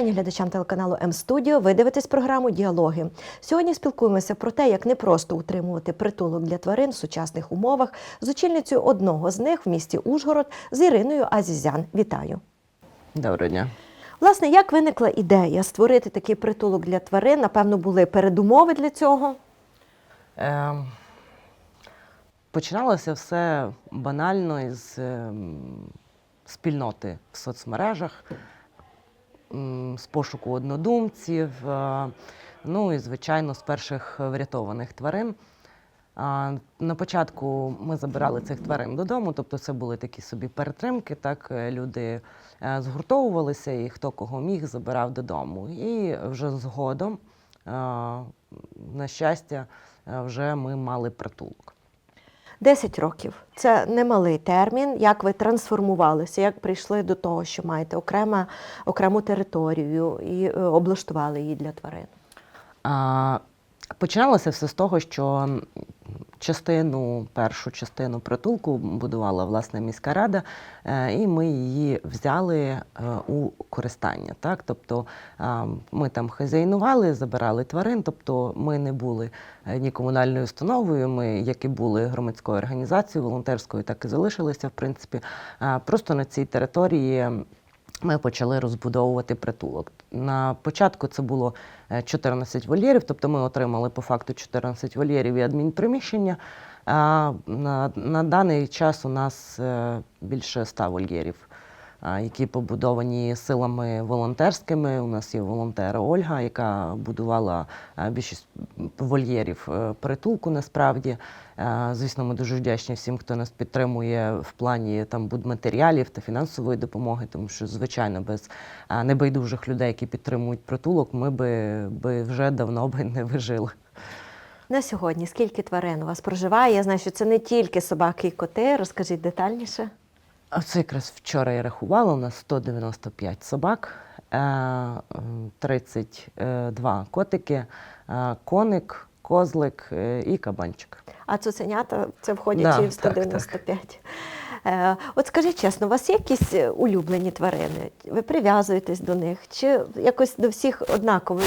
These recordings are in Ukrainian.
Вітання глядачам телеканалу М-студіо. Ви дивитесь програму Діалоги. Сьогодні спілкуємося про те, як непросто утримувати притулок для тварин в сучасних умовах з очільницею одного з них в місті Ужгород з Іриною Азізян. Вітаю! Доброго дня. Власне, як виникла ідея створити такий притулок для тварин? Напевно, були передумови для цього. Е, починалося все банально із ем, спільноти в соцмережах, з пошуку однодумців, е, ну і, звичайно, з перших врятованих тварин. На початку ми забирали цих тварин додому, тобто це були такі собі перетримки. Так е, люди е, згуртовувалися, і хто кого міг, забирав додому. І вже згодом, на щастя, вже ми мали притулок. 10 років це немалий термін. Як ви трансформувалися, як прийшли до того, що маєте окрема, окрему територію і е, облаштували її для тварин? А, Починалося все з того, що частину, першу частину притулку будувала власне міська рада, е, і ми її взяли е, у користання. Так? Тобто ми там хазяйнували, забирали тварин, тобто ми не були е, ні комунальною установою, ми, як і були громадською організацією, волонтерською, так і залишилися, в принципі. Просто на цій території ми почали розбудовувати притулок. На початку це було е, 14 вольєрів, тобто ми отримали по факту 14 вольєрів і адмінприміщення. А на, на даний час у нас е, більше 100 вольєрів, які побудовані силами волонтерськими. У нас є волонтер Ольга, яка будувала більшість вольєрів е, притулку насправді. Звісно, ми дуже вдячні всім, хто нас підтримує в плані там будматеріалів та фінансової допомоги, тому що, звичайно, без небайдужих людей, які підтримують притулок, ми би, би вже давно би не вижили. На сьогодні скільки тварин у вас проживає? Я знаю, що це не тільки собаки і коти. Розкажіть детальніше. А Це якраз вчора я рахувала. У нас 195 собак, е, 32 котики, е, коник, козлик е, і кабанчик. А цуценята це входять Да, і в 195. Е, От скажіть чесно, у вас є якісь е, улюблені тварини? Ви прив'язуєтесь до них? Чи якось до всіх однаково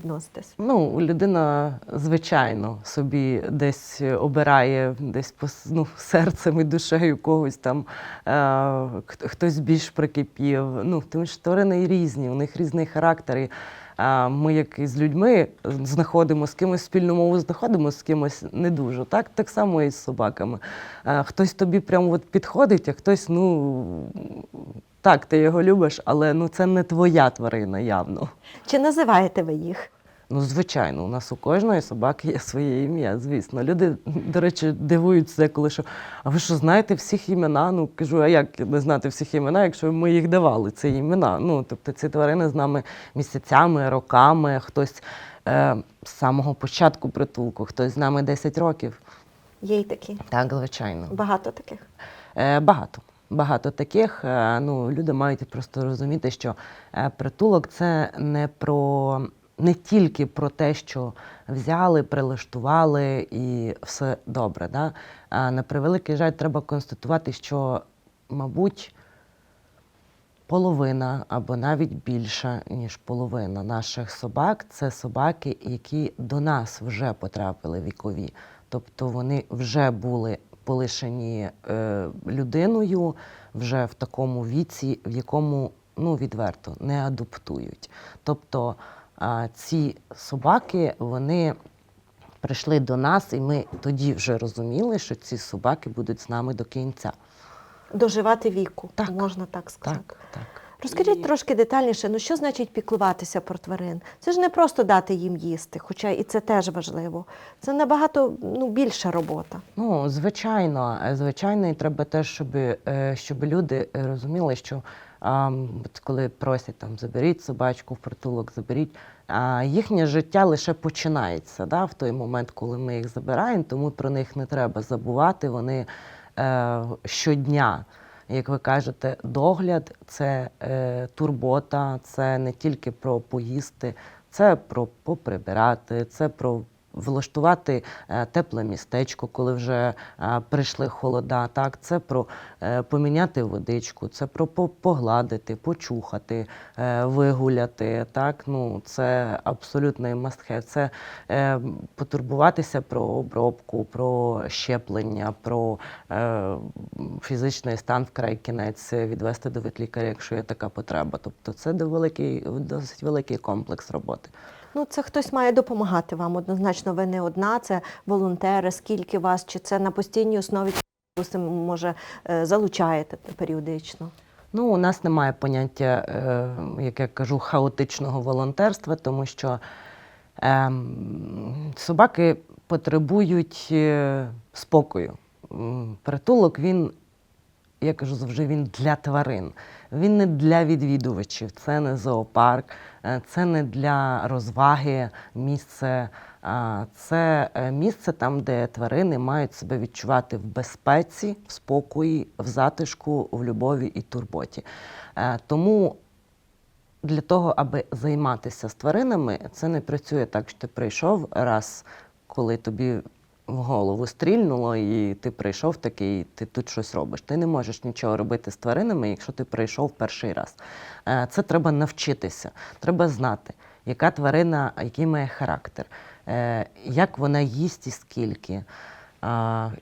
відноситесь? Ну, людина, звичайно, собі десь обирає десь ну, серцем і душею когось там, е, хтось більш прикипів. Ну, тому що тварини різні, у них різний характер. Ми, як і з людьми, знаходимо з кимось спільну мову, знаходимо з кимось не дуже. Так, так само і з собаками. Хтось тобі прямо от підходить, а хтось, ну. Так, ти його любиш, але ну це не твоя тварина явно. Чи називаєте ви їх? Ну, звичайно, у нас у кожної собаки є своє ім'я, звісно. Люди, до речі, дивуються, коли що, а ви що знаєте всіх імена? Ну кажу, а як не знати всіх імена, якщо ми їх давали, ці імена? Ну, тобто ці тварини з нами місяцями, роками, хтось е, з самого початку притулку, хтось з нами 10 років. Є й такі. Так, звичайно. Багато таких. Е, Багато. Багато таких. Е, Ну, люди мають просто розуміти, що е, притулок це не про не тільки про те, що взяли, прилаштували і все добре. Да? А на превеликий жаль, треба констатувати, що, мабуть, половина або навіть більше, ніж половина наших собак це собаки, які до нас вже потрапили вікові. Тобто вони вже були полишені е, людиною вже в такому віці, в якому ну, відверто не адаптують. Тобто ці собаки, вони прийшли до нас, і ми тоді вже розуміли, що ці собаки будуть з нами до кінця. Доживати віку, Так. можна так сказати. Так, так. Розкажіть трошки детальніше, ну що значить піклуватися про тварин? Це ж не просто дати їм їсти, хоча і це теж важливо. Це набагато ну, більша робота. Ну, звичайно, звичайно, і треба теж, щоб, е, щоб люди розуміли, що а, коли просять там заберіть собачку в притулок, заберіть, а їхнє життя лише починається да, в той момент, коли ми їх забираємо, тому про них не треба забувати. Вони е, щодня. Як ви кажете, догляд це е, турбота, це не тільки про поїсти, це про поприбирати, це про влаштувати е, тепле містечко, коли вже е, прийшли холода. Так, це про е, поміняти водичку, це про погладити, почухати, вигуляти. Так? Ну, це абсолютний have. Це потурбуватися про обробку, про щеплення, про фізичний стан вкрай кінець, відвести до ветлікаря, якщо є така потреба. Тобто це великий, досить великий комплекс роботи. Ну, це хтось має допомагати вам. Однозначно, ви не одна, це волонтери. Скільки вас, чи це на постійній основі, чи може е, залучаєте періодично? Ну, у нас немає поняття, е, як я кажу, хаотичного волонтерства, тому що ем, собаки потребують е, спокою. Притулок він, я кажу завжди, він для тварин. Він не для відвідувачів, це не зоопарк, е, це не для розваги місце. Це е, місце там, де тварини мають себе відчувати в безпеці, в спокої, в затишку, в любові і турботі. Е, Тому для того, аби займатися з тваринами, це не працює так, що ти прийшов раз, коли тобі в голову стрільнуло, і ти прийшов такий, ти тут щось робиш. Ти не можеш нічого робити з тваринами, якщо ти прийшов перший раз. Е, Це треба навчитися, треба знати, яка тварина, який має характер, е, як вона їсть і скільки.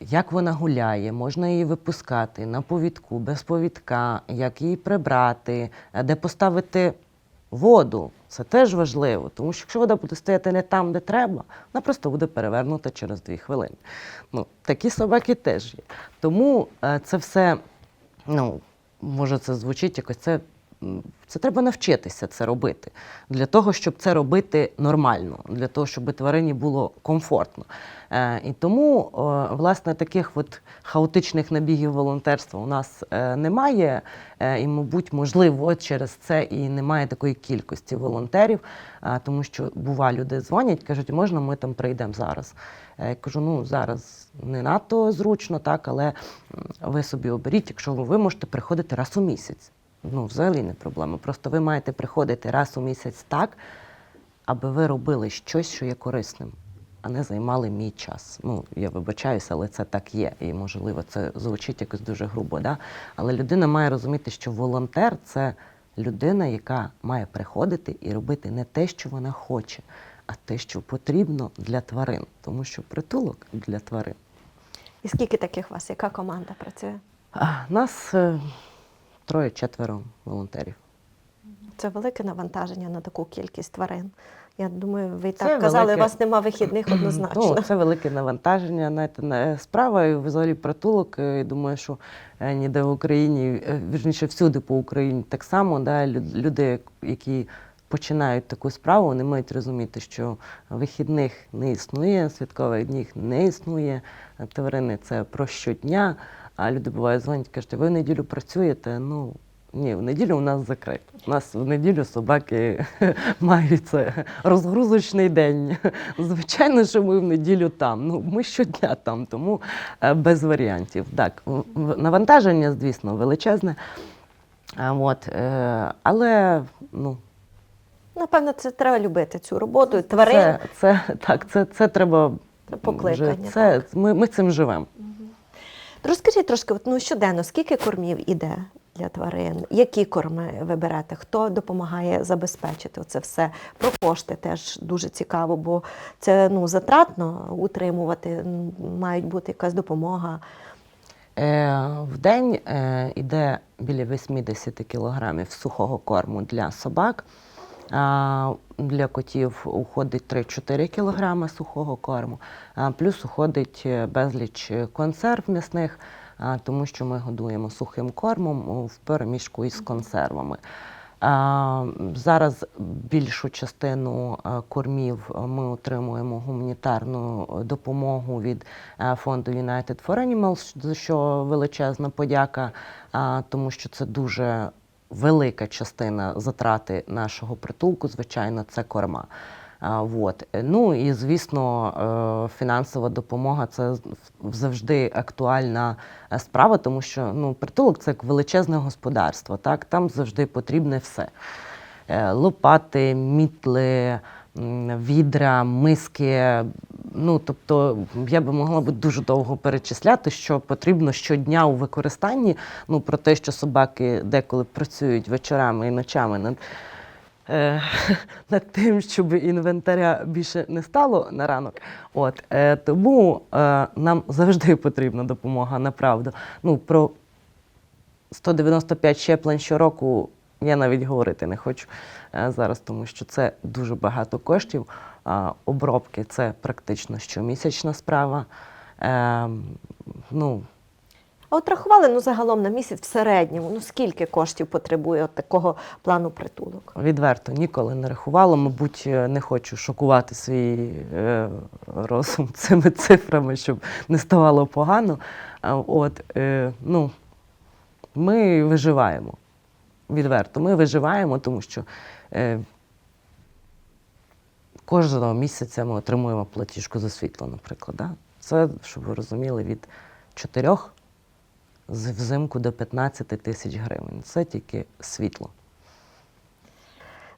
Як вона гуляє, можна її випускати на повідку, без повідка, як її прибрати, е, де поставити воду. Це теж важливо, тому що якщо вода буде стояти не там, де треба, вона просто буде перевернута через дві хвилини. Ну, такі собаки теж є. Тому е, це все, ну, може, це звучить якось це. Це треба навчитися це робити для того, щоб це робити нормально, для того, щоб тварині було комфортно. Е, і тому, власне, таких от хаотичних набігів волонтерства у нас е, немає. Е, і, мабуть, можливо, через це і немає такої кількості волонтерів, тому що бува, люди дзвонять, кажуть, можна ми там прийдемо зараз. Я кажу, ну зараз не надто зручно, так, але ви собі оберіть, якщо ви можете приходити раз у місяць. Ну, взагалі не проблема. Просто ви маєте приходити раз у місяць так, аби ви робили щось, що є корисним, а не займали мій час. Ну, я вибачаюся, але це так є. І, можливо, це звучить якось дуже грубо. Да? Але людина має розуміти, що волонтер це людина, яка має приходити і робити не те, що вона хоче, а те, що потрібно для тварин. Тому що притулок для тварин. І скільки таких у вас? Яка команда працює? А, нас е, троє-четверо волонтерів. Це велике навантаження на таку кількість тварин. Я думаю, ви і Це так казали, велике. у вас нема вихідних однозначно. Ну, це велике навантаження. Знаєте, справа і взагалі притулок. е, Я думаю, що е, ніде в Україні, е, вірніше всюди по Україні так само. Да, люди, які починають таку справу, вони мають розуміти, що вихідних не існує, святкових днів не існує. е, Тварини це про щодня. А люди бувають дзвонять, кажуть, ви в неділю працюєте? Ну. Ні, в неділю у нас закрито. У нас в неділю собаки мають це розгрузочний день. Звичайно, що ми в неділю там. Ну, ми щодня там, тому е, без варіантів. Так, навантаження, звісно, величезне. От, е, але ну, Напевно, це треба любити цю роботу. Тварин. це, це, так, це, це треба. Покликання, вже- Це, ми, ми цим живемо. Розкажіть трошки, от, ну, щоденно, скільки кормів іде для тварин? Які корми ви? Хто допомагає забезпечити це все? Про кошти теж дуже цікаво, бо це ну, затратно утримувати, мають бути якась допомога. Е, в день е, йде біля 80 кілограмів сухого корму для собак. Для котів уходить 3-4 кілограми сухого корму, плюс уходить е, безліч е, консерв м'ясних, тому що ми годуємо сухим кормом в переміжку із консервами. Зараз більшу частину е, кормів ми отримуємо гуманітарну допомогу від фонду United for Animals, за що величезна подяка, тому що це дуже велика частина затрати нашого притулку, звичайно, це корма. А, Вот. Ну і звісно, е, фінансова допомога це завжди актуальна е, справа, тому що ну, притулок це як величезне господарство. Так? Там завжди потрібне все: Е, лопати, мітли, відра, миски, ну, тобто, я би могла б дуже довго перечисляти, що потрібно щодня у використанні. Ну, про те, що собаки деколи працюють вечорами і ночами над, е, над тим, щоб інвентаря більше не стало на ранок. От, е, тому е, нам завжди потрібна допомога, направду. Ну, про 195 щеплень щороку я навіть говорити не хочу е, зараз, тому що це дуже багато коштів. Обробки це практично щомісячна справа. Е, ну, А от рахували ну, загалом на місяць в середньому, ну скільки коштів потребує от такого плану притулок? відверто ніколи не рахувала. Мабуть, е, не хочу шокувати свій е, розум цими цифрами, щоб не ставало погано. От, е, ну, ми виживаємо. Відверто, ми виживаємо, тому що е, кожного місяця ми отримуємо платіжку за світло, наприклад. Да? Це, щоб ви розуміли, від 4 з- взимку до 15 тисяч гривень. Це тільки світло.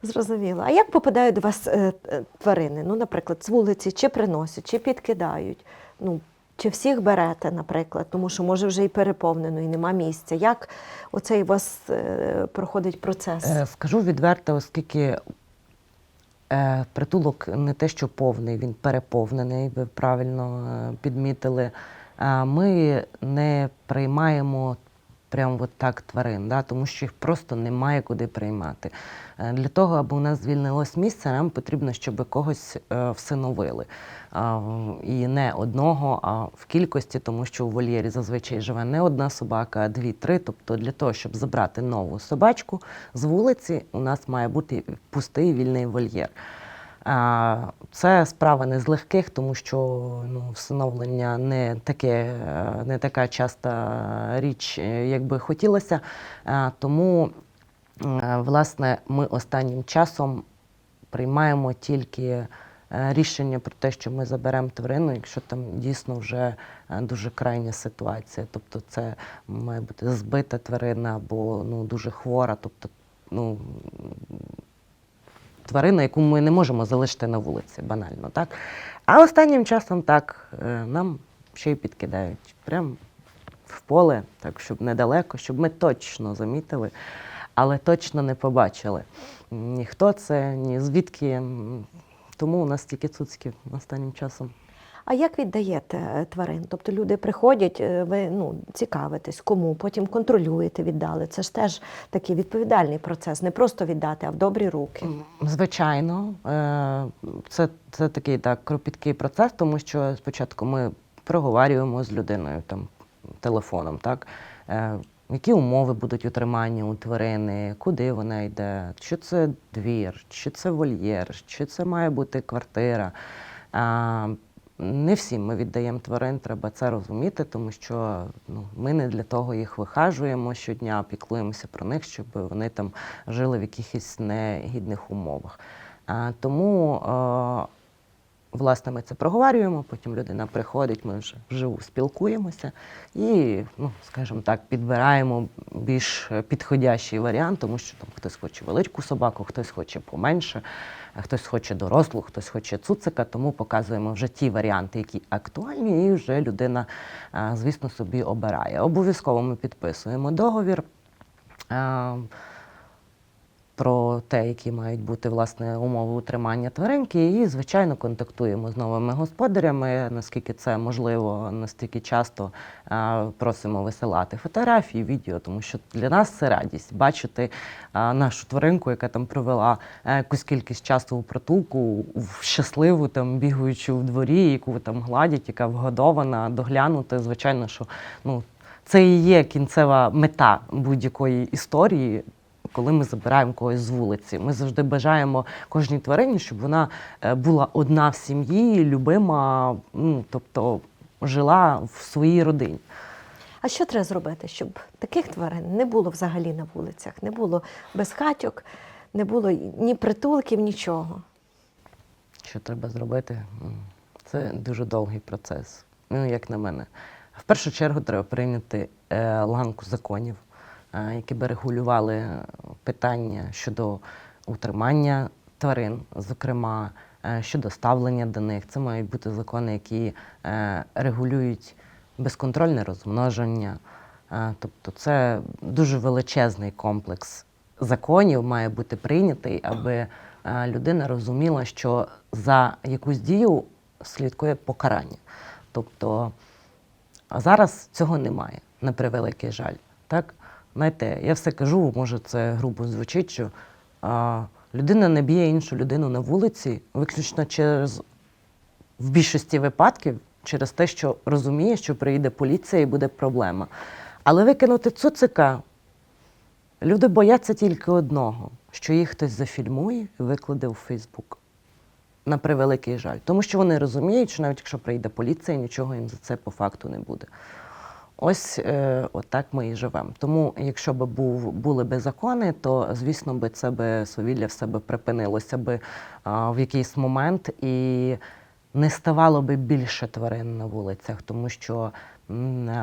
Зрозуміло. А як попадають до вас е, е, тварини? Ну, наприклад, з вулиці, чи приносять, чи підкидають? Ну, чи всіх берете, наприклад, тому що може вже і переповнено, і нема місця. Як оцей у вас е, проходить процес? Е, Скажу відверто, оскільки е, притулок не те, що повний, він переповнений, ви правильно підмітили. Ми не приймаємо прямо от так тварин, да, тому що їх просто немає куди приймати. Для того, аби у нас звільнилось місце, нам потрібно, щоб когось всиновили. І не одного, а в кількості, тому що у вольєрі зазвичай живе не одна собака, а дві-три. Тобто для того, щоб забрати нову собачку з вулиці, у нас має бути пустий вільний вольєр. Це справа не з легких, тому що ну, всиновлення не, таке, е, не така часта річ, е, як би хотілося. Тому, е, власне, ми останнім часом приймаємо тільки рішення про те, що ми заберемо тварину, якщо там дійсно вже е, дуже крайня ситуація. Тобто це має бути збита тварина або ну, дуже хвора. Тобто, ну, тварина, яку ми не можемо залишити на вулиці, банально, так? А останнім часом так, е, нам ще й підкидають. Прям в поле, так, щоб недалеко, щоб ми точно замітили, але точно не побачили. Ні хто це, ні звідки. Тому у нас тільки цуцьки останнім часом. А як віддаєте е, тварин? Тобто люди приходять, е, ви ну, цікавитесь, кому, потім контролюєте, віддали. Це ж теж такий відповідальний процес, не просто віддати, а в добрі руки. Звичайно, е, це, це такий так кропіткий процес, тому що спочатку ми проговорюємо з людиною там телефоном, так. Які умови будуть утримання у тварини, куди вона йде, чи це двір, чи це вольєр, чи це має бути квартира. Не всім ми віддаємо тварин, треба це розуміти, тому що ну, ми не для того їх вихажуємо щодня, піклуємося про них, щоб вони там жили в якихось негідних умовах. А, тому, власне, ми це проговорюємо, потім людина приходить, ми вже вживу спілкуємося і, ну, скажімо так, підбираємо більш підходящий варіант, тому що там хтось хоче велику собаку, хтось хоче поменше, хтось хоче дорослу, хтось хоче цуцика, тому показуємо вже ті варіанти, які актуальні, і вже людина, звісно, собі обирає. Обов'язково ми підписуємо договір. Про те, які мають бути власне умови утримання тваринки, і звичайно контактуємо з новими господарями. Наскільки це можливо, настільки часто а, просимо висилати фотографії, відео, тому що для нас це радість бачити а, нашу тваринку, яка там провела е, якусь кількість часу у притулку, щасливу, там бігаючи в дворі, яку там гладять, яка вгодована, доглянути. Звичайно, що ну це і є кінцева мета будь-якої історії. Коли ми забираємо когось з вулиці, ми завжди бажаємо кожній тварині, щоб вона е, була одна в сім'ї, любима, ну тобто жила в своїй родині. А що треба зробити, щоб таких тварин не було взагалі на вулицях, не було безхатьок, не було ні притулків, нічого? Що треба зробити? Це дуже довгий процес. Ну, як на мене. В першу чергу треба прийняти е, ланку законів, які би регулювали питання щодо утримання тварин, зокрема е, щодо ставлення до них. Це мають бути закони, які е, регулюють безконтрольне розмноження. Е, Тобто це дуже величезний комплекс законів має бути прийнятий, аби людина розуміла, що за якусь дію слідкує покарання. Тобто зараз цього немає, на превеликий жаль. Так? Знаєте, я все кажу, може, це грубо звучить, що а, людина не б'є іншу людину на вулиці виключно через в більшості випадків через те, що розуміє, що приїде поліція і буде проблема. Але викинути цуцика люди бояться тільки одного, що їх хтось зафільмує і викладе у Фейсбук. На превеликий жаль. Тому що вони розуміють, що навіть якщо прийде поліція, нічого їм за це по факту не буде. Ось е, отак ми і живемо. Тому, якщо б був, були би закони, то звісно би це би свавілля все би припинилося би а, в якийсь момент і не ставало би більше тварин на вулицях, тому що е,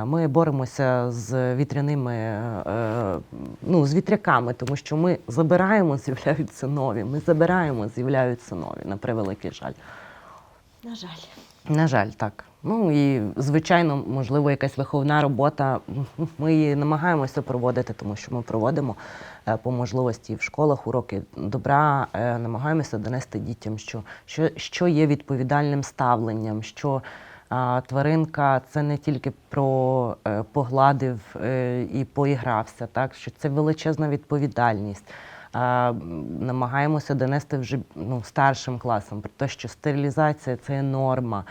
ми боремося з вітряними, е, ну, з вітряками, тому що ми забираємо, з'являються нові. Ми забираємо, з'являються нові, на превеликий жаль. На жаль. На жаль, так. Ну і звичайно, можливо, якась виховна робота. Ми її намагаємося проводити, тому що ми проводимо е, по можливості в школах уроки добра, е, намагаємося донести дітям, що, що, що є відповідальним ставленням, що а, тваринка це не тільки про е, погладив і поігрався, так що це величезна відповідальність. Намагаємося донести вже ну, старшим класам про те, що стерилізація це норма.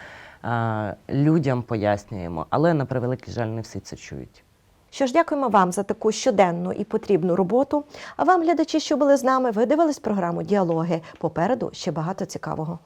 А, людям пояснюємо, але на превеликий жаль, не всі це чують. Що ж, дякуємо вам за таку щоденну і потрібну роботу. А вам, глядачі, що були з нами, ви дивились програму Діалоги. Попереду ще багато цікавого.